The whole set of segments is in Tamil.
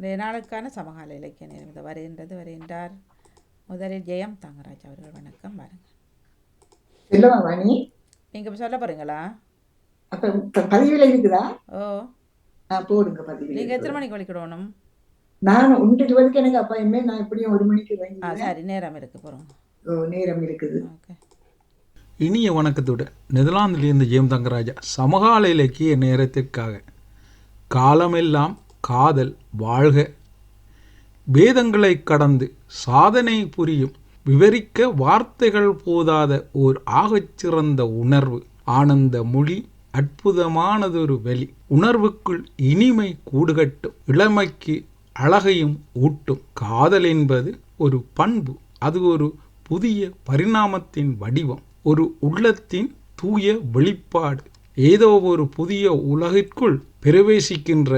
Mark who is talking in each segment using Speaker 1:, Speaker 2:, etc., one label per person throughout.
Speaker 1: இன்றைய நாளுக்கான சமகால இலக்கிய நேரம் இது வருகின்றது வருகின்றார். முதலில் ஜெயம் தங்கராஜ் அவர்கள். வணக்கம்.
Speaker 2: வாணி?
Speaker 1: நீங்கள் சொல்ல போகிறீங்களா
Speaker 2: அப்ப ப- பதிவுல இருக்குதா?
Speaker 1: ஓ.
Speaker 2: ஆ, போடுங்க பதிவுல
Speaker 1: நீங்கள் எத்தனை. மணிக்கு வலிக்கிடணும்
Speaker 2: நான் ஒன்று இருபதுக்கு எனக்கு அப்பா என்ன நான் எப்படியும் ஒரு மணிக்கு
Speaker 1: ஆ
Speaker 2: வாங்கி
Speaker 1: சரி. நேரம் இருக்குது போகிறோம்
Speaker 2: நேரம் இருக்குது.
Speaker 1: ஓகே.
Speaker 3: இனிய வணக்கத்துடன் நெதர்லாந்திலிருந்து ஜெயம் தங்கராஜா சமகால இலக்கிய நேரத்திற்காக. காலமெல்லாம் காதல் வாழ்க. வேதங்களை கடந்து சாதனை புரியும் விவரிக்க வார்த்தைகள் போதாத ஓர் ஆகச்சிறந்த உணர்வு. ஆனந்த மொழி அற்புதமானதொரு வெளி உணர்வுக்குள் இனிமை கூடுகட்டும் இளமைக்கு அழகையும் ஊட்டும். காதல் என்பது ஒரு பண்பு அது ஒரு புதிய பரிணாமத்தின் வடிவம். ஒரு உள்ளத்தின் தூய வெளிப்பாடு ஏதோ ஒரு புதிய உலகிற்குள் பிரவேசிக்கின்ற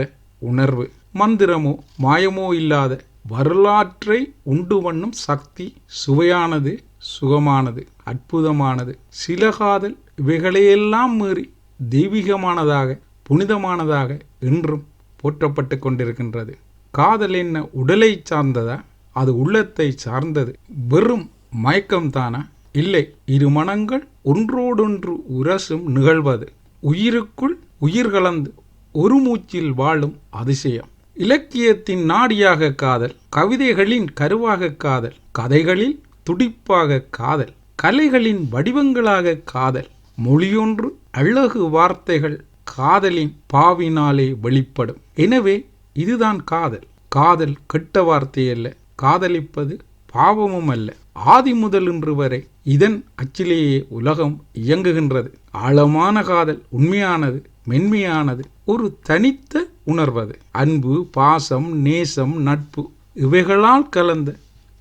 Speaker 3: உணர்வு மந்திரமோ மாயமோ இல்லாத வரலாற்றை உண்டு பண்ணும் சக்தி சுவையானது சுகமானது அற்புதமானது. சில காதல் இவைகளையெல்லாம் மீறி தெய்வீகமானதாக புனிதமானதாக என்றும் போற்றப்பட்டு கொண்டிருக்கின்றது. காதல் என்ன உடலை சார்ந்ததா? அது உள்ளத்தை சார்ந்தது. வெறும் மயக்கம்தானா? இல்லை இரு மனங்கள் ஒன்றோடொன்று உரசும் நிகழ்வது. உயிருக்குள் உயிர் கலந்து ஒரு மூச்சில் வாழும் அதிசயம். இலக்கியத்தின் நாடியாக காதல் கவிதைகளின் கருவாக காதல் கதைகளில் துடிப்பாக காதல் கலைகளின் வடிவங்களாக காதல் மொழியொன்று அழகு வார்த்தைகள் காதலின் பாவினாலே வெளிப்படும். எனவே இதுதான் காதல். காதல் கெட்ட வார்த்தை அல்ல காதலிப்பது பாவமும் அல்ல. ஆதி முதல் இன்று வரை இதன் அச்சிலேயே உலகம் இயங்குகின்றது. ஆழமான காதல் உண்மையானது மென்மையானது ஒரு தனித்த உணர்வது அன்பு பாசம் நேசம் நட்பு இவைகளால் கலந்த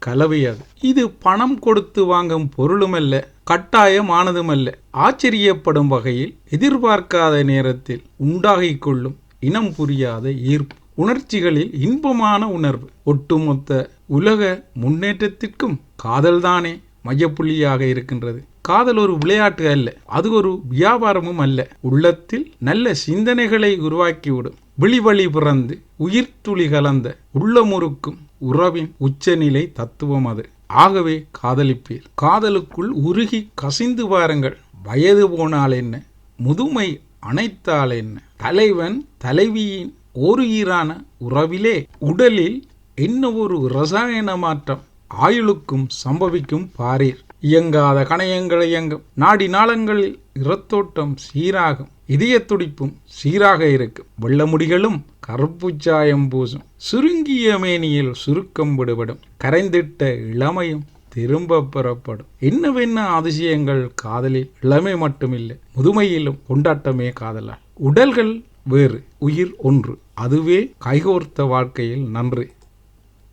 Speaker 3: கலவையாது இது பணம் கொடுத்து வாங்கும் பொருளுமல்ல கட்டாயமானதுமல்ல ஆச்சரியப்படும் வகையில் எதிர்பார்க்காத நேரத்தில் உண்டாகிக் கொள்ளும் இனம் புரியாத ஈர்ப்பு. உணர்ச்சிகளில் இன்பமான உணர்வு. ஒட்டுமொத்த உலக முன்னேற்றத்திற்கும் காதல்தானே மையப்புள்ளியாக இருக்கின்றது. காதல் ஒரு விளையாட்டு அல்ல. அது ஒரு வியாபாரமும் அல்ல. உள்ளத்தில் நல்ல சிந்தனைகளை உருவாக்கிவிடும். விழிவழி பிறந்து உயிர் துளி கலந்த உள்ளமுறுக்கும் உறவின் உச்சநிலை தத்துவம் அது. ஆகவே காதலிப்பீர். காதலுக்குள் உருகி கசிந்து வாருங்கள். வயது போனால் என்ன? முதுமை அனைத்தால் என்ன? தலைவன் தலைவியின் ஒரு ஈரான உறவிலே உடலில் என்ன ஒரு ரசாயன மாற்றம் ஆயுளுக்கும் சம்பவிக்கும் பாரீர். இயங்காத கணையங்கள் இயங்கும். நாடி நாளங்களில் இரத்தோட்டம் சீராகும். இதய துடிப்பும் சீராக இருக்கும். வெள்ளமுடிகளும் கருப்பு சாயம் பூசும். சுருங்கிய மேனியில் சுருக்கம் விடுபடும். கரைந்திட்ட இளமையும் திரும்ப பெறப்படும். என்னவென்ன அதிசயங்கள் காதலில்? இளமை மட்டுமில்லை. முதுமையிலும் கொண்டாட்டமே காதலால். உடல்கள் வேறு உயிர் ஒன்று. அதுவே கைகோர்த்த வாழ்க்கையில். நன்றி.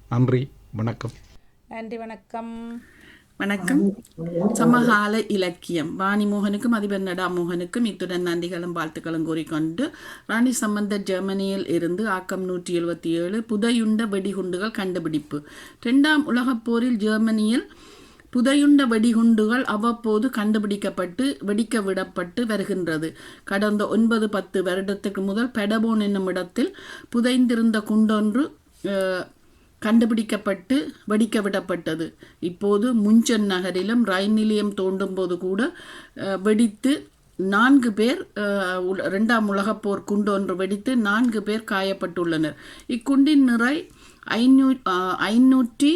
Speaker 3: நன்றி. வணக்கம்.
Speaker 1: நன்றி வணக்கம்.
Speaker 4: வணக்கம். சமகால இலக்கியம். வாணிமோகனுக்கும் அதிபர் நடா மோகனுக்கும் இத்துடன் நன்றிகளும் வாழ்த்துக்களும் கூறிக்கொண்டு ராணி சம்பந்த ஜெர்மனியில் இருந்து ஆக்கம் நூற்றி எழுபத்தி ஏழு புதையுண்ட வெடிகுண்டுகள் கண்டுபிடிப்பு. இரண்டாம் உலகப் போரில் ஜெர்மனியில் புதையுண்ட வெடிகுண்டுகள் அவ்வப்போது கண்டுபிடிக்கப்பட்டு வெடிக்க விடப்பட்டு வருகின்றது. கடந்த ஒன்பது பத்து வருடத்துக்கு முதல் பெடபோன் என்னும் இடத்தில் புதைந்திருந்த குண்டொன்று கண்டுபிடிக்கப்பட்டு வெடிக்க விடப்பட்டது இப்போது முஞ்சன் நகரிலும் ரயில் நிலையம் தோண்டும் போது கூட வெடித்து நான்கு பேர் அஹ், உல- இரண்டாம் உலகப் போர் குண்டு ஒன்று வெடித்து நான்கு பேர் காயப்பட்டுள்ளனர். இக்குண்டின் நிறை ஐநூ ஐநூற்றி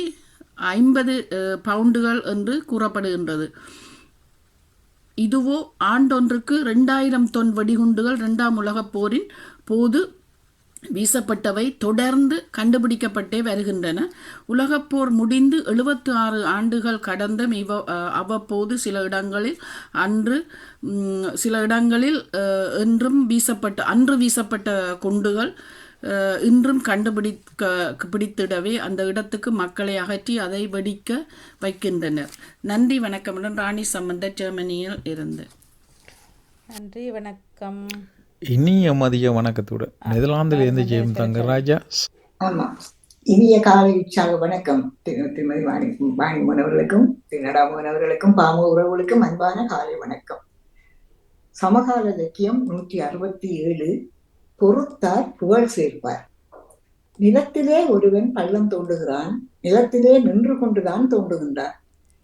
Speaker 4: ஐம்பது பவுண்டுகள் என்று கூறப்படுகின்றது. இதுவோ ஆண்டொன்றுக்கு ரெண்டாயிரம் தொன் வெடிகுண்டுகள் இரண்டாம் உலகப் போரின் போது வீசப்பட்டவை தொடர்ந்து கண்டுபிடிக்கப்பட்டே வருகின்றன. உலகப்போர் முடிந்து எழுபத்து ஆறு ஆண்டுகள் கடந்தும் இவ அவ்வப்போது சில இடங்களில் அன்று சில இடங்களில் என்றும் வீசப்பட்ட அன்று வீசப்பட்ட குண்டுகள் இன்றும் கண்டுபிடிக்க பிடித்திடவே அந்த இடத்துக்கு மக்களை அகற்றி அதை வெடிக்க வைக்கின்றனர். நன்றி வணக்கமுடன் ராணி சம்பந்த ஜெர்மனியில் இருந்து.
Speaker 1: நன்றி வணக்கம்.
Speaker 3: இனிய மதிய வணக்கத்துடன் நெதர்லாந்திலிருந்து ஜெயம் தங்கராஜா.
Speaker 2: ஆமா. இனிய காலை உற்சாக வணக்கம். திரு- திருமதி வாணி வாணிமோகன் அவர்களுக்கும் திரு நடாமோகன் அவர்களுக்கும் பாம உறவுகளுக்கும் அன்பான காலை வணக்கம். சமகால இலக்கியம் நூற்றி அறுபத்தி ஏழு பொறுத்தார் புகழ் சேர்ப்பார். நிலத்திலே ஒருவன் பள்ளம் தோண்டுகிறான் நிலத்திலே நின்று கொண்டுதான் தோண்டுகின்றான்.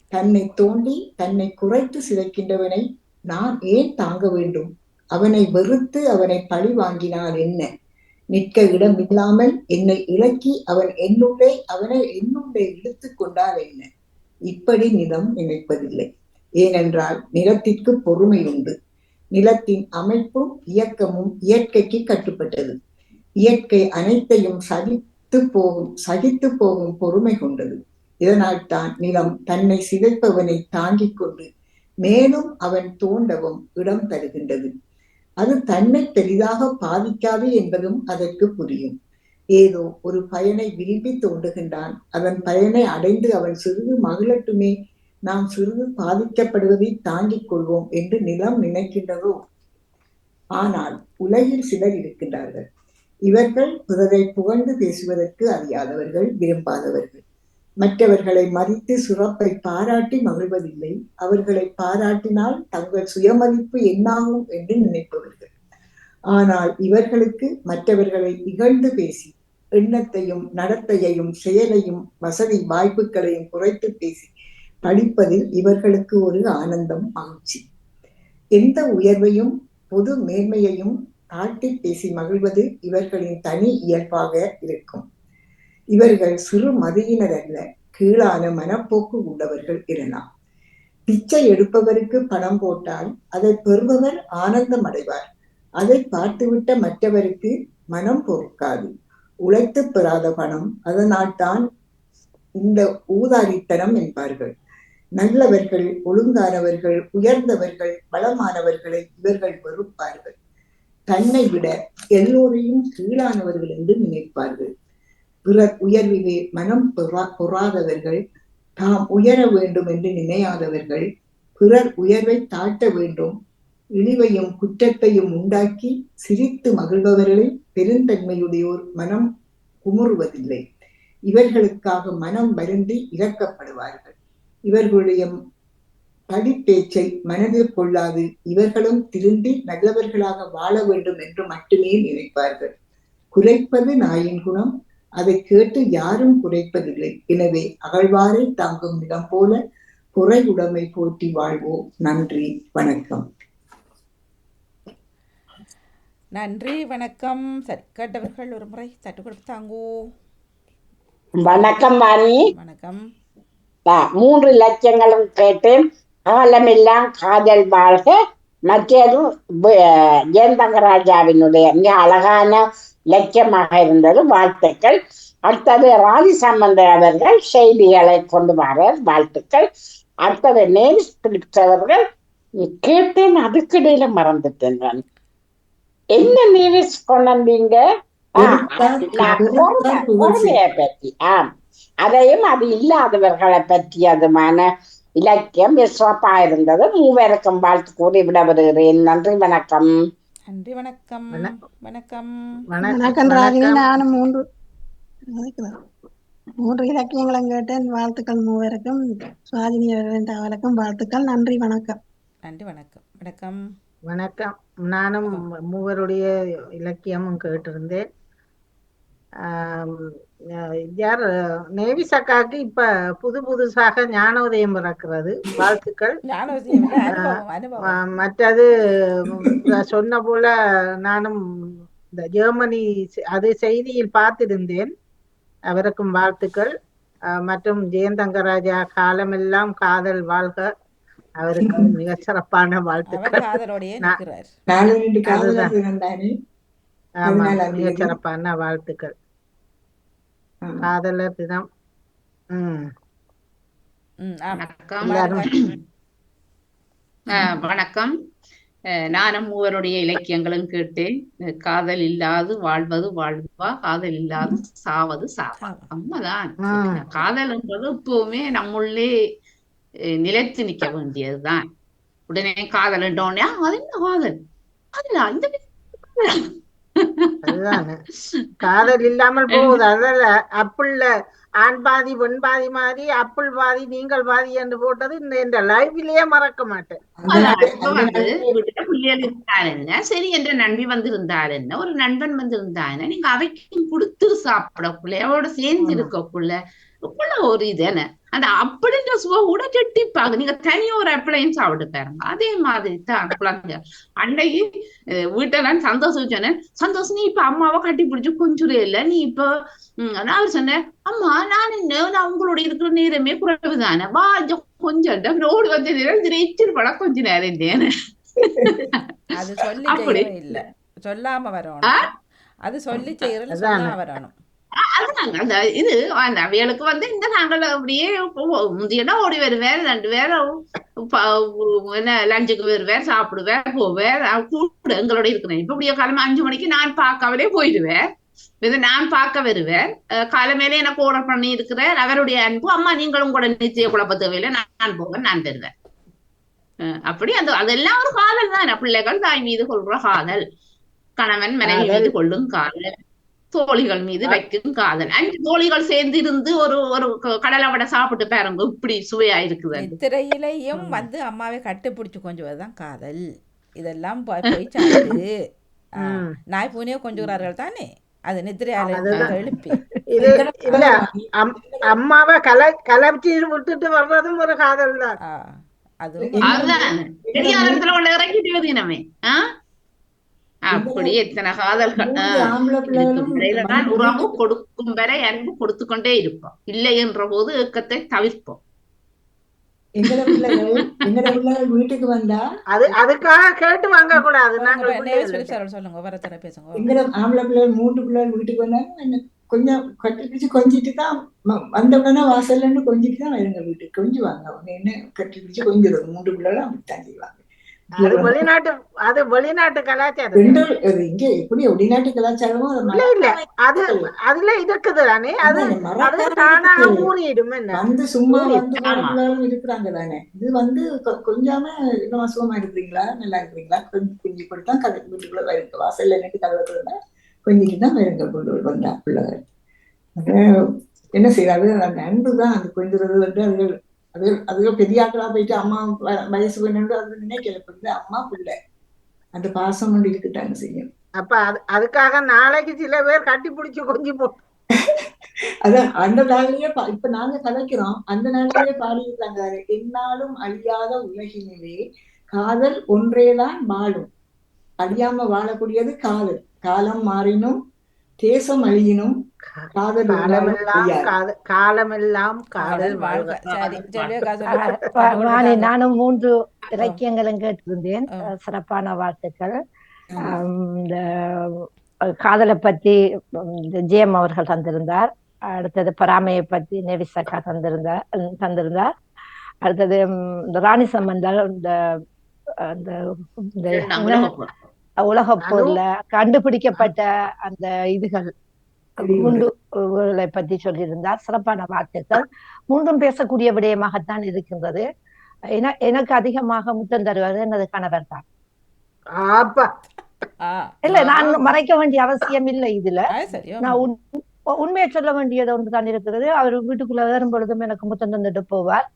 Speaker 2: தன்னை தோண்டி தன்னை குறைத்து சிதைக்கின்றவனை நான் ஏன் தாங்க வேண்டும்? அவனை வெறுத்து அவனை பழி வாங்கினால் என்ன? நிற்க இடம் இல்லாமல் என்னை இலக்கி அவன் என்னுள்ளே அவனை என்னுள்ளே இழுத்து கொண்டால் என்ன? இப்படி நிலம் நினைப்பதில்லை. ஏனென்றால் நிலத்திற்கு பொறுமை உண்டு. நிலத்தின் அமைப்பும் இயக்கமும் இயற்கைக்கு கட்டுப்பட்டது. இயற்கை அனைத்தையும் சகித்து போகும் சகித்து போகும் பொறுமை கொண்டது. இதனால் தான் நிலம் தன்னை சிதைப்பவனை தாங்கிக் கொண்டு மேலும் அவன் தோண்டவும் இடம் தருகின்றது. அது தன்னை பெரிதாக பாதிக்காது என்பதும் அதற்கு புரியும். ஏதோ ஒரு பயனை விரும்பி தோண்டுகின்றான். அதன் பயனை அடைந்து அவன் சிறிது மகிழட்டுமே. நாம் சிறிது பாதிக்கப்படுவதை தாங்கிக் கொள்வோம் என்று நிலம் நினைக்கின்றதோ? ஆனால் உலகில் சிலர் இருக்கின்றார்கள். இவர்கள் பிறரை புகழ்ந்து பேசுவதற்கு அறியாதவர்கள் விரும்பாதவர்கள். மற்றவர்களை மதித்து சிறப்பை பாராட்டி மகிழ்வதில்லை. அவர்களை பாராட்டினால் தங்கள் சுயமதிப்பு என்னாகும் என்று நினைப்பவர்கள். ஆனால் இவர்களுக்கு மற்றவர்களை இகழ்ந்து பேசி எண்ணத்தையும் நடத்தையையும் செயலையும் வசதி வாய்ப்புகளையும் குறைத்து பேசி படிப்பதில் இவர்களுக்கு ஒரு ஆனந்தம் மகிழ்ச்சி. எந்த உயர்வையும் பொது மேன்மையையும் தாட்டி பேசி மகிழ்வது இவர்களின் தனி இயல்பாக இருக்கும். இவர்கள் சிறு மதியினர் அல்ல கீழான மனப்போக்கு உள்ளவர்கள் எனலாம் பிச்சை எடுப்பவருக்கு பணம் போட்டால் அதை பெறுபவர் ஆனந்தம் அடைவார். அதை பார்த்துவிட்ட மற்றவருக்கு மனம் பொறுக்காது. உழைத்து பெறாத பணம் அதனால் தான் இந்த ஊதாரித்தனம் என்பார்கள். நல்லவர்கள் ஒழுங்கானவர்கள் உயர்ந்தவர்கள் பலமானவர்களை இவர்கள் வெறுப்பார்கள். தன்னை விட எல்லோரையும் கீழானவர்கள் என்று நினைப்பார்கள். பிறர் உயர்விலே மனம் பெறா பொறாதவர்கள் தாம் உயர வேண்டும் என்று நினையாதவர்கள் பிறர் உயர்வை தாட்ட வேண்டும் இழிவையும் குற்றத்தையும் உண்டாக்கி சிரித்து மகிழ்பவர்களை பெருந்தன்மையுடையோர் மனம் குமுறுவதில்லை. இவர்களுக்காக மனம் வருந்தி இறக்கப்படுவார்கள் இவர்களுடைய படிப்பேச்சை மனதில் கொள்ளாது இவர்களும் திருந்தி நல்லவர்களாக வாழ வேண்டும் என்று மட்டுமே நினைப்பார்கள். குறைப்பது நாயின் குணம் அதை கேட்டு யாரும் குறைப்பதில்லை. எனவே அகழ்வாரை தாங்கும் நிலம் போல குறை உடைமை போற்றி வாழ்வோம். நன்றி வணக்கம்.
Speaker 1: நன்றி வணக்கம். சரி கேட்டவர்கள் ஒரு முறை தட்டு கொடுத்து தாங்கோ.
Speaker 5: வணக்கம் வாணி
Speaker 1: வணக்கம்.
Speaker 5: மூன்று இலக்கியங்களும் கேட்டேன் காலமெல்லாம் காதல் வாழ்க. மற்றது ஜெயந்தங்கராஜாவினுடைய மிக அழகான இலக்கியமாக இருந்தது வாழ்த்துக்கள். அடுத்தது ராதி சம்பந்தர் அவர்கள் செய்திகளை கொண்டு வர வாழ்த்துக்கள். அடுத்தது நேரிஸ் பிலிப்ஸ் அவர்கள் கேட்டேன் அதுக்கிடையில மறந்துட்டேன். நான். என்ன நேரிஸ் கொண்டு வந்தீங்க? ஆ,
Speaker 2: பொறுத்தால்
Speaker 5: நான்
Speaker 2: பொறுத்தால்
Speaker 5: பொறுமை-
Speaker 2: புகழ்
Speaker 5: பொறுமையை பற்றி ஆம். அதையும் அது இல்லாதவர்களை பற்றி அதுமான இலக்கியம் சிறப்பா இருந்தது மூவருக்கும் வாழ்த்து கூறி விட வருகிறேன் நன்றி வணக்கம்.
Speaker 1: நன்றி வணக்கம்.
Speaker 6: வணக்கம்.
Speaker 1: வணக்கம்.
Speaker 6: வணக்கம் ராகினி. நானும் மூன்று. மூன்று இலக்கியங்களும் கேட்டேன். வாழ்த்துக்கள் மூவருக்கும். சுவாதினி அவர்களின் தகவலுக்கும் வாழ்த்துக்கள். நன்றி வணக்கம்.
Speaker 1: நன்றி வணக்கம். வணக்கம்.
Speaker 7: வணக்கம். நானும் மூவருடைய இலக்கியமும் கேட்டிருந்தேன். யார் நேவிஸ் அக்காவுக்கு இப்ப புது புதுசாக ஞானோதயம் பிறக்கிறது. வாழ்த்துக்கள். மற்றது சொன்ன போல நானும் இந்த ஜெர்மனி அது செய்தியில் பார்த்திருந்தேன். அவருக்கும் வாழ்த்துக்கள். ஆஹ் மற்றும் ஜெயந்தங்கராஜா காலமெல்லாம் காதல் வாழ்க. அவருக்கு மிக சிறப்பான வாழ்த்துக்கள். ஆமா மிக. சிறப்பான வாழ்த்துக்கள். காதலர் தினம் உம்
Speaker 8: வணக்கம். வணக்கம். நானும் மூவருடைய இலக்கியங்களும் கேட்டேன் காதல் இல்லாது வாழ்வது வாழ்வா காதல் இல்லாது சாவது சாவா.
Speaker 7: ம்.
Speaker 8: காதல் என்பது எப்பவுமே நம்முள்ளே நிலைத்து நிற்க வேண்டியதுதான். உடனே காதல் என்றோடனே "ஆ, அது என்ன காதல்? அதுல இந்த காதலா?"
Speaker 7: இல்லாமல் போகுது. அதல்ல அப்புள்ள ஆண் பாதி பெண் பாதி மாதிரி அப்புள் பாதி நீங்கள் பாதி என்று போட்டது இந்த இந்த லைஃபிலேயே மறக்க மாட்டேன்.
Speaker 8: சரி என்ற நண்பி வந்து இருந்தார் என்ன? ஒரு நண்பன் வந்து இருந்தாருன்னா நீங்க அவைக்கும் கொடுத்து சாப்பிடக்குள்ள அவரோட சேர்ந்து. இருக்கக்குள்ள உள்ள ஒரு இது என்ன? அந்த அப்படின்ற சுவை கூட கெட்டிப்பாங்க நீங்க தனியா ஒரு அப்பளையும் சாப்பிட்டு பாருங்க. அதே மாதிரி தான் குழந்தை அன்னைக்கு வீட்டெல்லாம் சந்தோஷம் சொன்னேன் சந்தோஷம் நீ இப்ப அம்மாவை கட்டி பிடிச்சு கொஞ்சம் இல்ல? நீ இப்ப நான் அவர் சொன்னேன் அம்மா நான் என்ன? நான் உங்களோட இருக்கிற நேரமே குறைவுதானே? வா கொஞ்சம் ஓடி வந்து நேரம் எச்சில் படம் கொஞ்ச நேரம் இருந்தேன்
Speaker 1: அது சொல்லி இல்ல. சொல்லாம வரணும். அது சொல்லி செய்யறது வரணும்.
Speaker 8: அதுதாங்க அந்த இது அந்த அவைகளுக்கு வந்து இந்த நாங்கள் அப்படியே. முந்தியெல்லாம் ஓடி வருவேன் ரெண்டு பேரும் என்ன லஞ்சுக்கு வருவேன் சாப்பிடுவேன் போவேன். கூட எங்களோட இருக்கிறேன் இப்ப இப்படியே காலமா அஞ்சு மணிக்கு நான் பார்க்கவலே போயிடுவேன். இது நான் பார்க்க வருவேன். காலமேலே எனக்கு ஆர்டர் பண்ணி இருக்கிறேன். அவருடைய அன்பு அம்மா நீங்களும் கூட நிச்சய குழப்ப தேவையில்லை. நான் போவேன் நான் தருவேன். அப்படி அந்த அதெல்லாம் ஒரு காதல் தான். பிள்ளைகள் தாய் மீது கொள்ற காதல். கணவன் மனைவி மீது கொள்ளும் காதல். தோழிகள் மீது வைக்கும் காதல். அஞ்சு தோழிகள் சேர்ந்து இருந்து ஒரு ஒரு கடலை வடை சாப்பிட்டு பாருங்க இப்படி சுவையா இருக்குது
Speaker 1: நித்திரையிலையும் வந்து அம்மாவை கட்டுப்பிடிச்சு கொஞ்சுவதுதான் காதல். இதெல்லாம் போய்
Speaker 7: ம்.
Speaker 1: நாய் பூனையோ கொஞ்சுகிறார்கள் தானே? அது நித்திரையால
Speaker 7: அதுதான்.
Speaker 1: எழுப்பி
Speaker 7: இல்ல அம்- அம்மாவை கல கலச்சி விட்டுட்டு வர்றதும் ஒரு காதல் தான்
Speaker 1: ஆ, அதுவும்
Speaker 8: அதுதான் தெரியாதத்துல உள்ள இறங்கிட்டு வருதினமே ஆ அப்படி எத்தனை காதல்கள்
Speaker 2: பிள்ளைகளும்
Speaker 8: உறவு கொடுக்கும் வரை அன்பு கொடுத்து கொண்டே இருப்போம். இல்லை என்ற போது ஏக்கத்தை தவிர்ப்போம்.
Speaker 2: வீட்டுக்கு வந்தா
Speaker 7: அது அதுக்காக கேட்டு வாங்க கூடாது
Speaker 2: எங்கட ஆம்பளை பிள்ளைகள் மூன்று பிள்ளைகள் வீட்டுக்கு என்ன கொஞ்சம் கட்டி பிடிச்சு கொஞ்சிட்டு தான் வந்த உடனே வாசல்ல இருந்து கொஞ்சிட்டு தான் வருங்க வீட்டுக்கு. கொஞ்சுவாங்க அவங்க என்ன கட்டி பிடிச்சு கொஞ்சிடுறது? மூன்று பிள்ளைகளும் அப்படித்தான் செய்வாங்க.
Speaker 7: அது வெளிநாட்டு அது வெளிநாட்டு கலாச்சாரம்.
Speaker 2: இங்க எப்படி வெளிநாட்டு கலாச்சாரமும்
Speaker 7: இல்ல இல்ல. அது அதுல இருக்குது தானே. அது அது ஊறிடும்
Speaker 2: வந்து சும்மா இருக்கிறாங்க தானே. இது வந்து கொஞ்சாம இன்னும் சுகமா இருக்கிறீங்களா? நல்லா இருக்கிறீங்களா? கொஞ்சம் குஞ்சு கொடுத்தா கதை வீட்டுக்குள்ள வருங்க வாசல்ல நின்று கதவை கொஞ்சிட்டு தான் வருங்க கொண்டு வந்தா பிள்ளைகள். என்ன செய்யாது அந்த அன்பு தான் அது கொஞ்சிறது வந்து அது அது பெரிய போயிட்டு அம்மா வயசு பண்ணு அது நினைக்கல. வந்து அம்மா பிள்ளை அந்த பாசம் கொண்டு இருக்கட்டாங்க செய்யும்.
Speaker 7: அப்ப அது அதுக்காக நாளைக்கு சில பேர் கட்டி பிடிச்சு கொஞ்சி போ
Speaker 2: அதான் அந்த நாள்லயே இப்ப நாங்க கதைக்கிறோம். அந்த நாள்லயே பாடியிருக்காங்க என்னாலும் அழியாத உலகினிலே காதல் ஒன்றேதான் வாழும் அழியாம வாழக்கூடியது காதல். காலம் மாறினும் தேசம் அழியினும்
Speaker 7: காலமெல்லாம். காதல்
Speaker 1: வாழ்க.
Speaker 9: நானும் மூன்று இலக்கியங்களும் கேட்டிருந்தேன். சிறப்பான வாழ்த்துக்கள். இந்த காதலை பத்தி ஜெயம் அவர்கள் தந்திருந்தார். அடுத்தது பொறாமையை பத்தி நெவிசக்கா தந்திருந்தார் தந்திருந்தார். அடுத்தது இந்த ராணி சம்பந்தர் இந்த அஹ், இந்த இந்த
Speaker 8: இரண்டாம்
Speaker 9: என்ன?
Speaker 8: உலகப் போர்.
Speaker 9: உலகப் போர்ல கண்டுபிடிக்கப்பட்ட அந்த இதுகள். குண்டுகளை பற்றி சொல்லியிருந்தார் சிறப்பான வாழ்த்துக்கள் மூன்றும் பேசக்கூடிய விடயமாகத்தான் இருக்கின்றது. என- எனக்கு அதிகமாக முத்தம் தருவது எனது கணவர் தான். இல்ல நான் மறைக்க வேண்டிய அவசியம் இல்லை இதுல. நான் உண்மையை சொல்ல வேண்டியது ஒன்று தான் இருக்கிறது அவர் வீட்டுக்குள்ள வரும் பொழுதும் எனக்கு முத்தம் தந்துட்டு போவார்.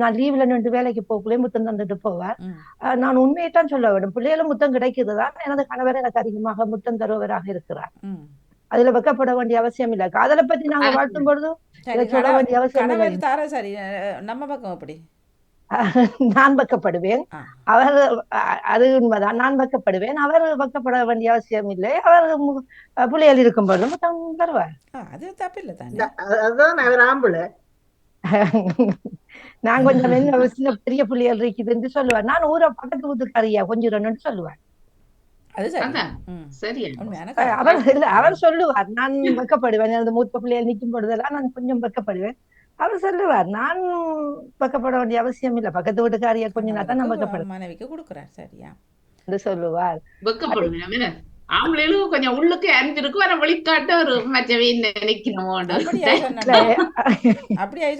Speaker 9: நான் லீவ்ல நின்று வேலைக்கு போகக்குள்ளே முத்தம் தந்துட்டு போவார். நான் உண்மையை தான் சொல்ல வேண்டும். பிள்ளைகளும் முத்தம் கிடைக்கிறது தான் எனது கணவர் எனக்கு அதிகமாக முத்தம் தருவவராக இருக்கிறார். அதுல வெக்கப்பட வேண்டிய அவசியம் இல்லை. காதலை பத்தி நாங்க வாழ்த்தும் பொழுது சொல்ல வேண்டிய அவசியம் இல்லை.
Speaker 1: நம்ம பக்கம் எப்படி
Speaker 9: நான் வெக்கப்படுவேன்.
Speaker 1: ஆ.
Speaker 9: அவர் அது உண்மைதான். நான் வெக்கப்படுவேன். அவர் வெக்கப்பட வேண்டிய அவசியம் இல்லை. அவர் பிள்ளைகள் இருக்கும் பொழுது முத்தம் தருவார்
Speaker 1: ஆ, அது தப்பில்லை தானே
Speaker 7: இந்த- அது- அதுதான் அவர் ஆம்பளை
Speaker 9: நான் கொஞ்சம் என்ன சின்ன பெரிய புள்ளிகள் இருக்குது என்று சொல்லுவார். நான் ஊரை பக்கத்து ஊத்துக்காரியா கொஞ்சம் ரெண்டு
Speaker 1: கதை.
Speaker 9: அவர் இல்ல அவர் சொல்லுவார். நான் வெக்கப்படுவேன். எனது மூத்த பிள்ளைகள் நிற்கும் பொழுதெல்லாம் நான் கொஞ்சம் வெக்கப்படுவேன். அவர் சொல்லுவார் நான் வெக்கப்பட வேண்டிய அவசியம் இல்லை. பக்கத்து வீட்டுக்காரியா கொஞ்சம் தான் நான்
Speaker 1: கணவருக்கு
Speaker 9: வெக்கப்படுவேன்
Speaker 1: மனைவிக்கு கொடுக்குறார் சரியா?
Speaker 9: என்று சொல்லுவார்.
Speaker 8: வெக்கப்படுவேன்? ஆம்பளைகளும் கொஞ்சம் உள்ளுக்கு அறிஞ்சிருக்கு வர வழிகாட்ட ஒரு மற்றவை நினைக்கணும்
Speaker 1: அப்படியா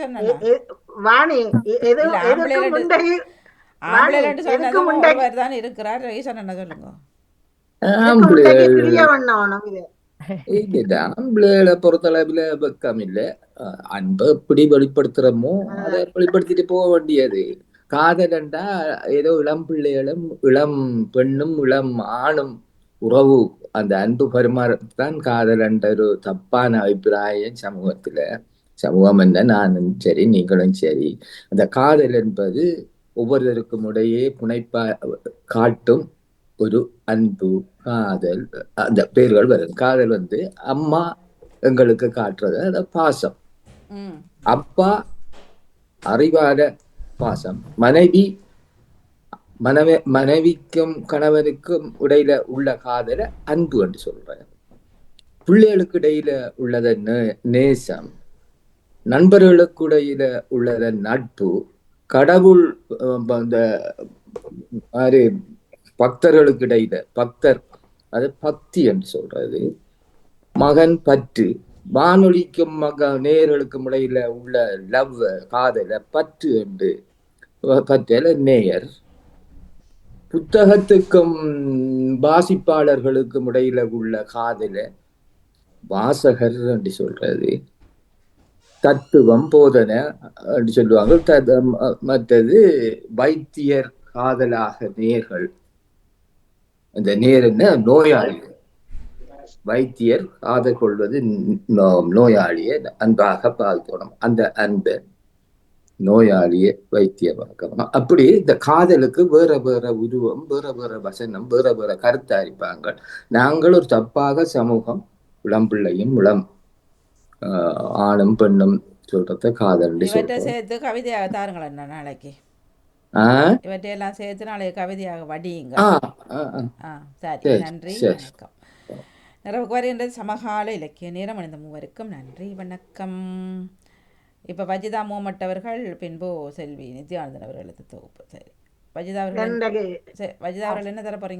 Speaker 7: வாணி எ- எது
Speaker 1: இல்ல,
Speaker 7: எதுக்கு
Speaker 1: ஆம்பளைகள்
Speaker 7: முண்டை
Speaker 1: ஆம்பளைன்னு
Speaker 7: எதுக்கு
Speaker 1: சொன்னது
Speaker 7: முண்டை-
Speaker 1: ஒருவர் தான் இருக்கிறார். ரீசன் என்ன சொல்லுங்க.
Speaker 10: ஆம்பளைகளை பொறுத்தளவுல வெக்கம் இல்ல அன்பை எப்படி வெளிப்படுத்துறோமோ அதை வெளிப்படுத்திட்டு போக வேண்டியது. காதலண்டா ஏதோ இளம் பிள்ளைகளும் இளம் பெண்ணும் இளம் ஆணும் உறவு. அந்த அன்பு பரிமாறத்தான் காதல் என்ற ஒரு தப்பான அபிப்பிராயம் சமூகத்துல. சமூகம் என்ன நானும் சரி நீங்களும் சரி. அந்த காதல் என்பது ஒவ்வொருவருக்கும் இடையே புனைப்பா காட்டும் ஒரு அன்பு காதல் அந்த பேர்கள் வரும். காதல் வந்து அம்மா எங்களுக்கு காட்டுறது அந்த பாசம். அப்பா அறிவான பாசம். மனைவி மனைவி மனைவிக்கும் கணவனுக்கும் இடையில உள்ள காதல அன்பு என்று சொல்றேன் பிள்ளைகளுக்கு இடையில உள்ளத நேசம். நண்பர்களுக்கு இடையில உள்ளத நட்பு. கடவுள் அந்த மாதிரி பக்தர்களுக்கு இடையில பக்தர் அது பக்தி என்று சொல்றது. மகன் பற்று. வானொலிக்கும் மக நேயர்களுக்கும் இடையில உள்ள லவ் காதல பற்று என்று பற்றல நேயர். புத்தகத்துக்கும் வாசிப்பாளர்களுக்கும் இடையில உள்ள காதல வாசகர் என்று சொல்றது. தத்துவம் போதனை என்று சொல்லுவாங்க. மற்றது வைத்தியர் காதலாக நேர்கள். அந்த நேர் என்ன? நோயாளி. வைத்தியர் காதல் கொள்வது நோயாளியை அன்பாக பார்க்கணும் அந்த அன்பை நோயாளியை வைத்தியமாக்கணும் அப்படி இந்த காதலுக்கு வேற வேற உருவம் வேற வேற வசனம் வேற வேற கருத்தாரிப்பாங்க நாங்கள் ஒரு தப்பாக சமூகம் இளம் ஆஹ், ஆணும் பெண்ணும் சொல்றத காதல்
Speaker 1: சேர்த்து கவிதையாக தாருங்களேன் என்ன நாளைக்கு.
Speaker 10: ஆஹ்
Speaker 1: இவற்றையெல்லாம் சேர்த்து நாளைக்கு கவிதையாக வடியுங்க சரி. நன்றி. வணக்கம். நிறைவுக்கு வருகின்றது சமகால இலக்கிய நேரம் அணிந்த மூவருக்கும் நன்றி வணக்கம். இப்போ வஜிதா மூமட் அவர்கள் பின்பு செல்வி நித்யானந்தன் அவர்களுக்கு தொகுப்பு. சரி. வஜிதா அவர்கள் வஜிதா அவர்கள் என்ன தர போறீங்க?